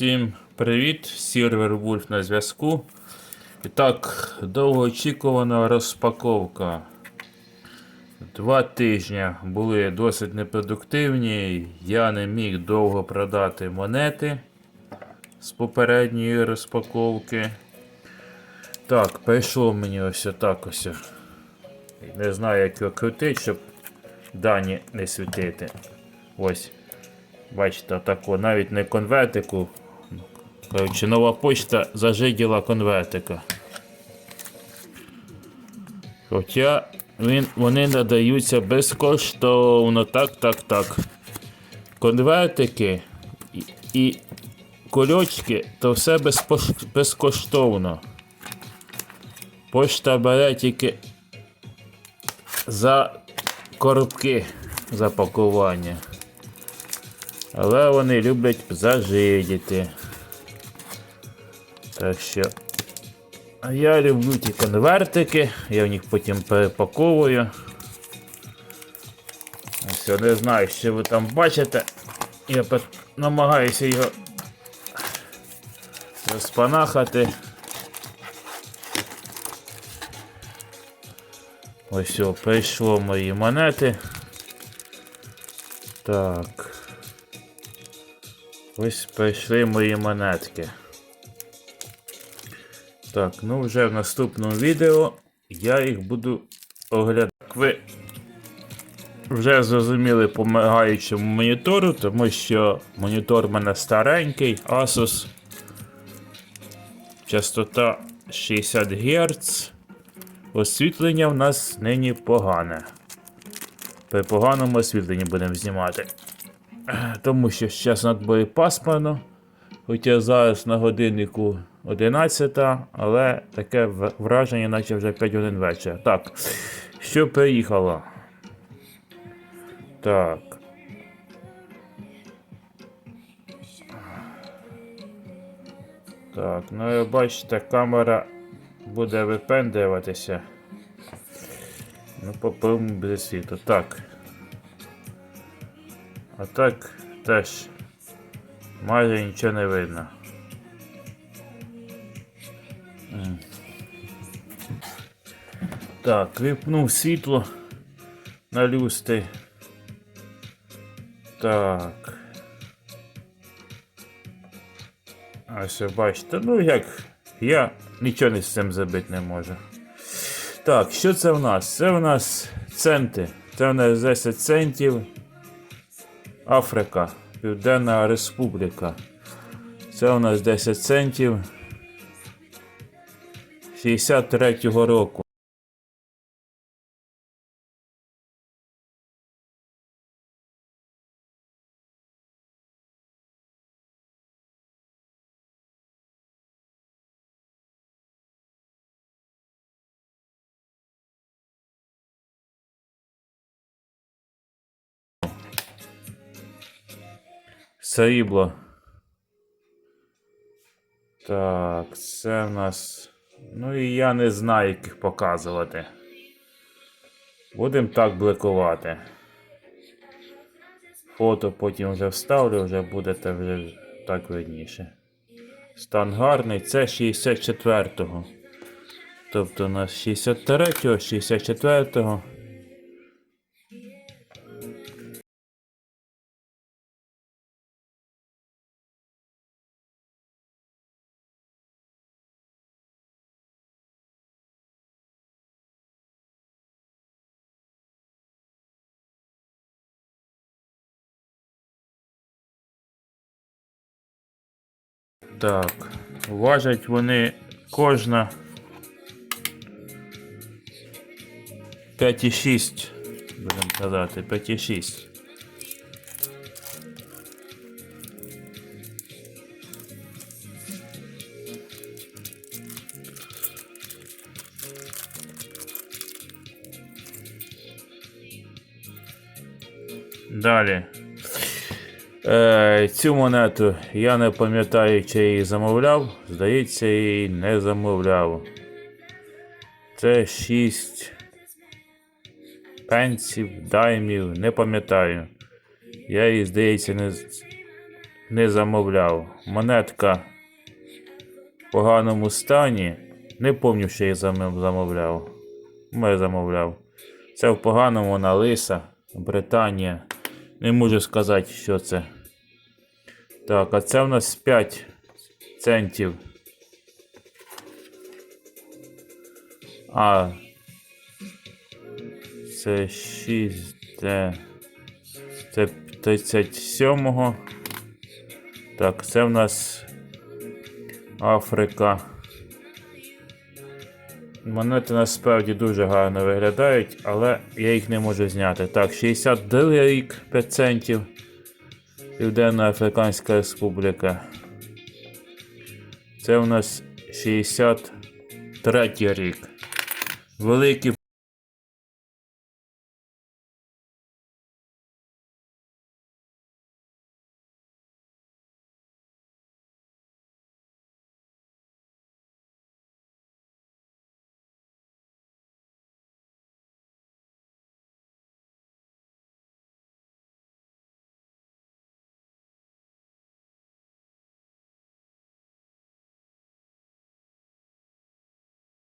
Всім привіт! Сервер Wolf на зв'язку. І так, довгоочікувана розпаковка. Два тижні були досить непродуктивні. Я не міг довго продати монети з попередньої розпаковки. Так, прийшло мені ось отак ось. Не знаю, як його крутити, щоб дані не світити. Ось. Бачите, тако, навіть не конвертику. Коротше, нова почта зажиділа конвертика. Хоча він, вони надаються безкоштовно. Так, так, так. Конвертики і, і кульочки то все безпош- безкоштовно. Почта бере тільки за коробки запакування. Але вони люблять зажидіти. Так що. А я люблю ті конвертики, я в них потім перепаковую. Ось не знаю, що ви там бачите. Я намагаюся його розпанахати. Ось о, прийшло мої монети. Так. Ось прийшли мої монетки. Так, ну вже в наступному відео я їх буду оглядати. Ви вже зрозуміли по мигаючому монітору, тому що монітор в мене старенький, Asus. Частота 60 Гц. Освітлення в нас нині погане. При поганому освітленні будемо знімати. Тому що зараз надбої пасмурно. Хоча зараз на годиннику 11, але таке враження, наче вже 5 годин вечора. Так, що приїхало? Так. Так, ну і бачите, камера буде випендрюватися. Ну, попробуємо без світу. Так. А так теж майже нічого не видно. Так, випнув світло на люстрі. Так. Ось ви бачите, ну як я нічого не з цим забити не можу. Так, що це в нас? Це в нас центи. Це в нас 10 центів. Африка, Південна Республіка. Це у нас 10 центів 63-го року. Срібло. Так, це в нас. Ну і я не знаю, як їх показувати. Будемо так бликувати. Фото потім вже вставлю, вже будете вже так видніше. Стан гарний, це 64-го. Тобто у нас 63-го, 64-го. Так, важать вони кожна 5,6, будемо казати, 5,6. Далі. Е, цю монету я не пам'ятаю, чи її замовляв. Здається, її не замовляв. Це 6 пенсів, даймів, не пам'ятаю. Я її, здається, не. не замовляв. Монетка в поганому стані. Не пам'ятаю, що я замовляв. Ми замовляв. Це в поганому вона лиса. Британія. Не можу сказати, що це. Так, а це в нас 5 центів. А. Це 6. Це. Це 37-го. Так, це в нас Африка. Монети насправді дуже гарно виглядають, але я їх не можу зняти. Так, 62 рік 5 центів. Південна Африканська Республіка. Це у нас 63 рік. Великі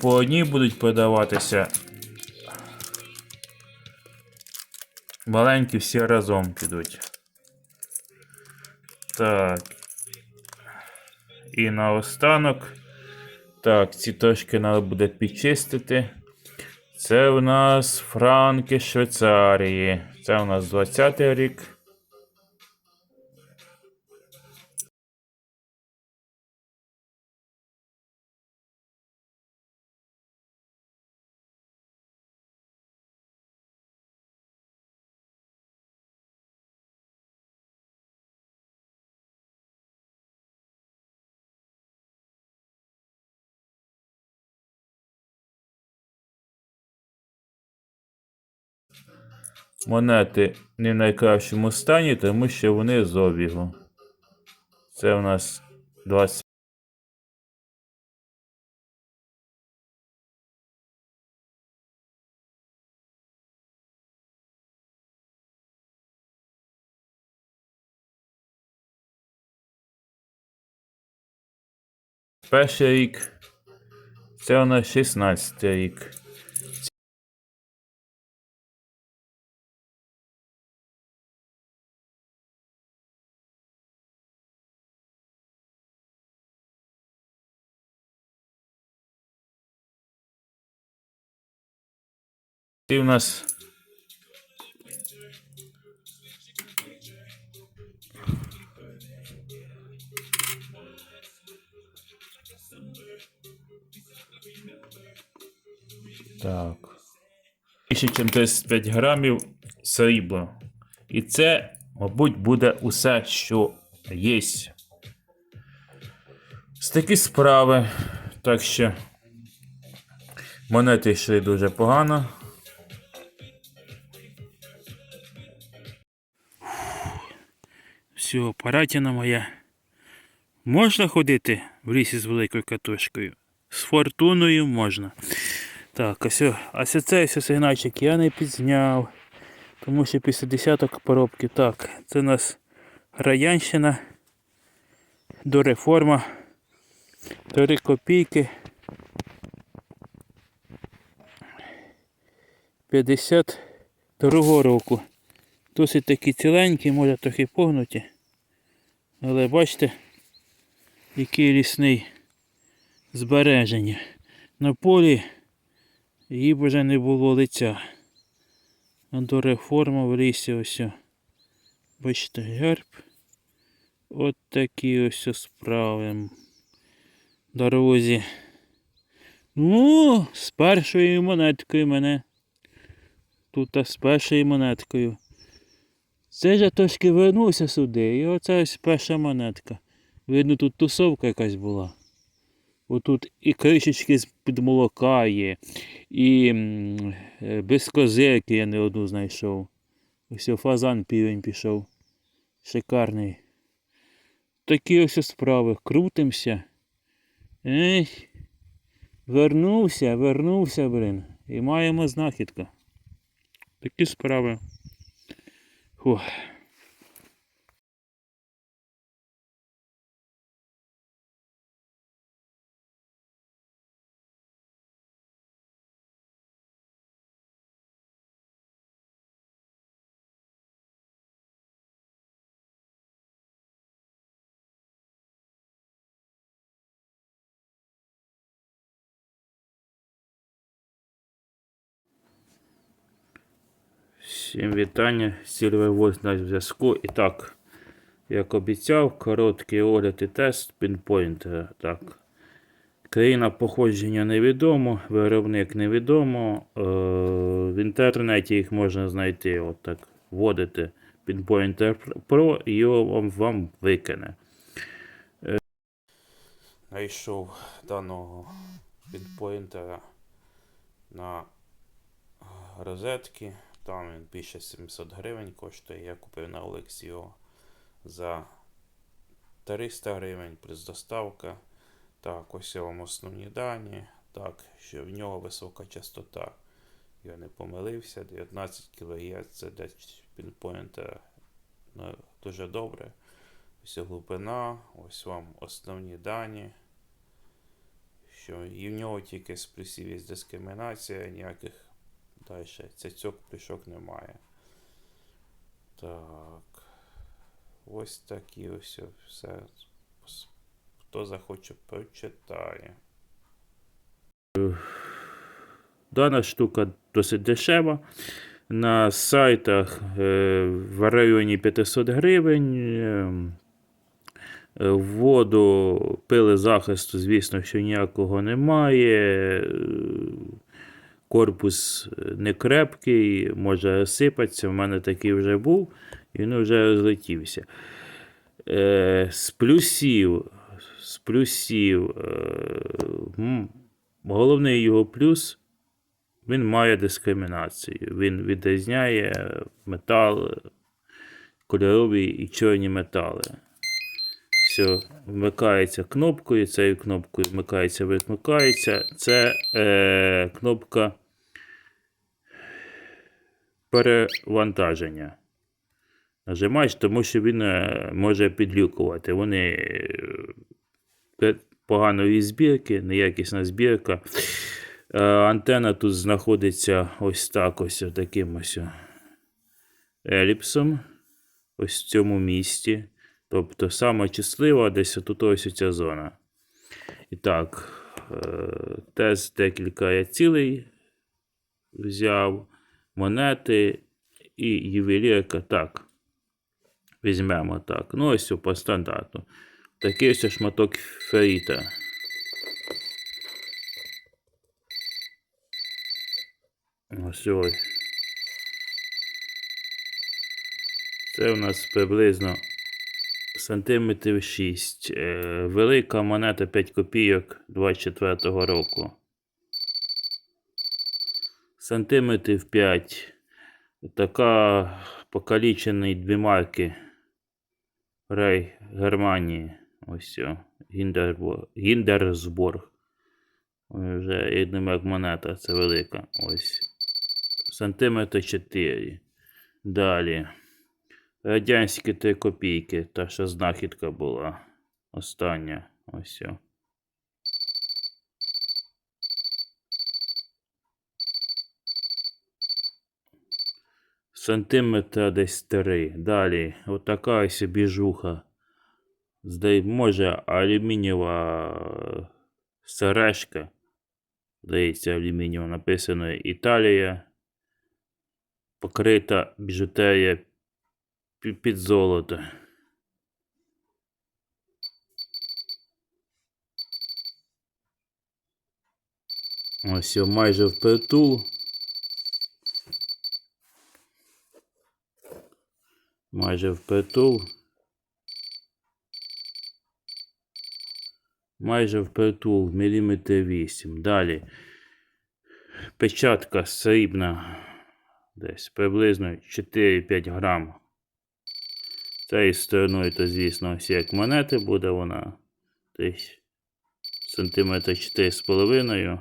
по одній будуть продаватися. Маленькі всі разом підуть. Так. І наостанок. Так, ці точки треба буде підчистити. Це у нас франки Швейцарії. Це у нас 20-й рік. Монети не в найкращому стані, тому що вони з обігу. Це у нас 20. Перший рік. Це у нас 16 рік. І у нас Так. Більше, ніж 35 грамів срібла. І це, мабуть, буде усе, що є. З такі справи. Так що монети йшли дуже погано. Все, апаратіна моя. Можна ходити в лісі з великою катушкою? З фортуною можна. Так, ось, ось це ось сигнальчик я не підзняв. Тому що після десяток поробки. Так, це у нас Раянщина. До реформа. Три копійки. 52 року. Досить такі ціленькі, може трохи погнуті. Але бачите, який лісний збереження. На полі їй б вже не було лиця. А до реформи в лісі ось. Бачите, герб. От такі ось справи. Дорозі. Ну, з першою монеткою мене. Тут з першою монеткою. Це я трошки вернувся сюди, і оце ось перша монетка. Видно, тут тусовка якась була. Отут і кришечки з-під молока є, і е, без козирки я не одну знайшов. Ось фазан півень пішов. Шикарний. Такі ось справи. Крутимося. Ех. Вернувся, вернувся, блин. І маємо знахідку. Такі справи. 唉。Всім вітання, Сільвер Вольс на зв'язку. І так, як обіцяв, короткий огляд і тест пінпойнтера. Так. Країна походження невідомо, виробник невідомо. Е, в інтернеті їх можна знайти. От так, вводите Pinpointer Pro і його вам, викине. Е, Знайшов даного пінпойнтера на розетки. Там він більше 700 гривень коштує. Я купив на Олексі його за 300 гривень плюс доставка. Так, ось вам основні дані. Так, що в нього висока частота. Я не помилився. 19 кГц це десь пінпойнтера. Ну, дуже добре. Ось глибина, ось вам основні дані. Що і в нього тільки з плюсів є дискримінація, ніяких далі цяцьок плюшок немає. Так. Ось такі ось все. Хто захоче, прочитає. Дана штука досить дешева. На сайтах е, в районі 500 гривень. Е, воду пили захисту, звісно, що ніякого немає. Е, Корпус не крепкий, може сипатися. У мене такий вже був, і він вже розлетівся. Е, з плюсів, з плюсів, е, головний його плюс, він має дискримінацію. Він відрізняє метал, кольорові і чорні метали. Все, вмикається кнопкою, цією кнопкою вмикається, вимикається. Це е, кнопка перевантаження. Нажимаєш, тому що він е, може підлюкувати. Вони е, поганої збірки, неякісна збірка. Е, Антена тут знаходиться ось так, ось таким ось еліпсом. Ось в цьому місці. Тобто саме числива десь тут ось ця зона. І так, е, тест декілька я цілий взяв, монети і ювелірка. Так. Візьмемо так. Ну, ось по стандарту. Такий ось шматок феріта. Ось ось. Це у нас приблизно сантиметрів 6. Е, велика монета 5 копійок 24 року. Сантиметрів 5. Така покалічений дві марки. Рей Германії. Ось. Гіндерсборг. Вже я як монета, це велика. Ось. Сантиметр 4. Далі. Радянські 3 копійки. Та що знахідка була. Остання. Ось. Сантиметра десь 3. Далі. Отака ось біжуха. Здай, може, алюмінієва сережка. Здається, алюмінієва написано Італія. Покрита біжутерія під золото. Ось майже впритул. Майже впритул. Майже впритул, міліметр 8. Далі. Печатка срібна. Десь приблизно 4-5 грам. Цією стороною, то, звісно, ось як монети буде вона. Десь сантиметр 4,5.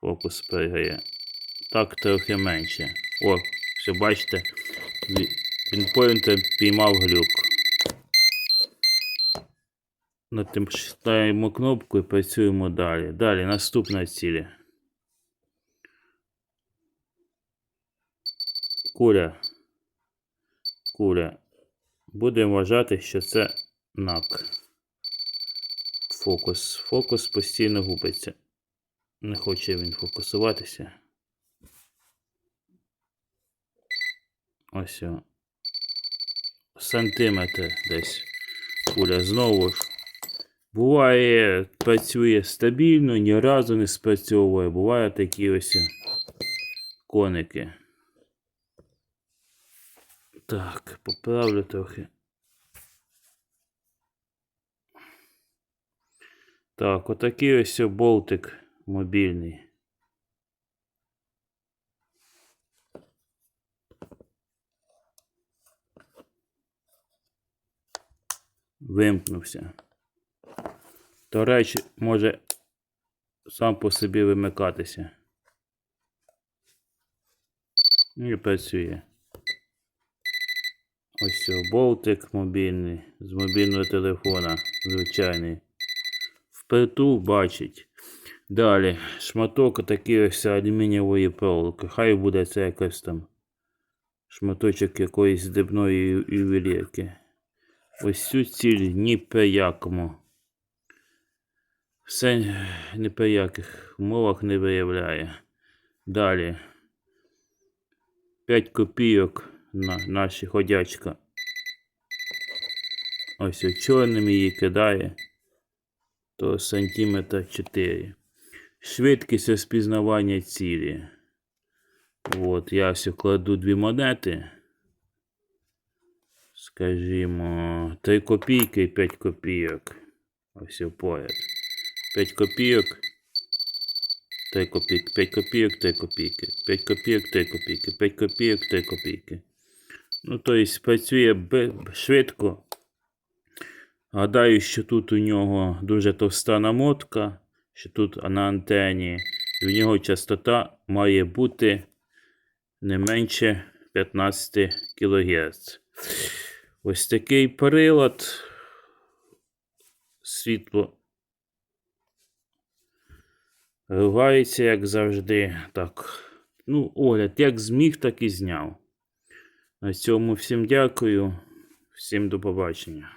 Фокус пригає. Так трохи менше. О, все бачите, пінпойнтер піймав глюк. Натискаємо кнопку і працюємо далі. Далі наступна ціль. Куля. Куля. Будемо вважати, що це нак. Фокус. Фокус постійно губиться. Не хоче він фокусуватися. Ось. о. Сантиметр десь. Куля знову ж. Буває, працює стабільно, ні разу не спрацьовує. Буває такі ось коники. Так, поправлю трохи. Так, отакий ось болтик мобільний. Вимкнувся. До речі, може сам по собі вимикатися. Ну І працює. Ось цього болтик мобільний з мобільного телефона, звичайний. Впритул бачить. Далі, шматок такий ось алюмінієвої проволоки. Хай буде це якось там шматочок якоїсь здибної ю- ювелірки. Ось цю ціль ні при якому. Все ні при яких умовах не виявляє. Далі. 5 копійок на наші ходячка. Ось чорним її кидає. То сантиметр 4. Швидкість розпізнавання цілі. От, я все кладу дві монети. Скажімо, 3 копійки і 5 копійок. Ось поряд. 5 копійок. 3 копійки, 5 копійок, 3 копійки, 5 копійок, 3 копійки, 5 копійок, 3 копійки. Ну, тобто працює швидко. Гадаю, що тут у нього дуже товста намотка, що тут на антені, і в нього частота має бути не менше 15 кГц. Ось такий прилад. Світло Ругається, як завжди. Так. Ну, огляд, як зміг, так і зняв. На цьому всім дякую. Всім до побачення.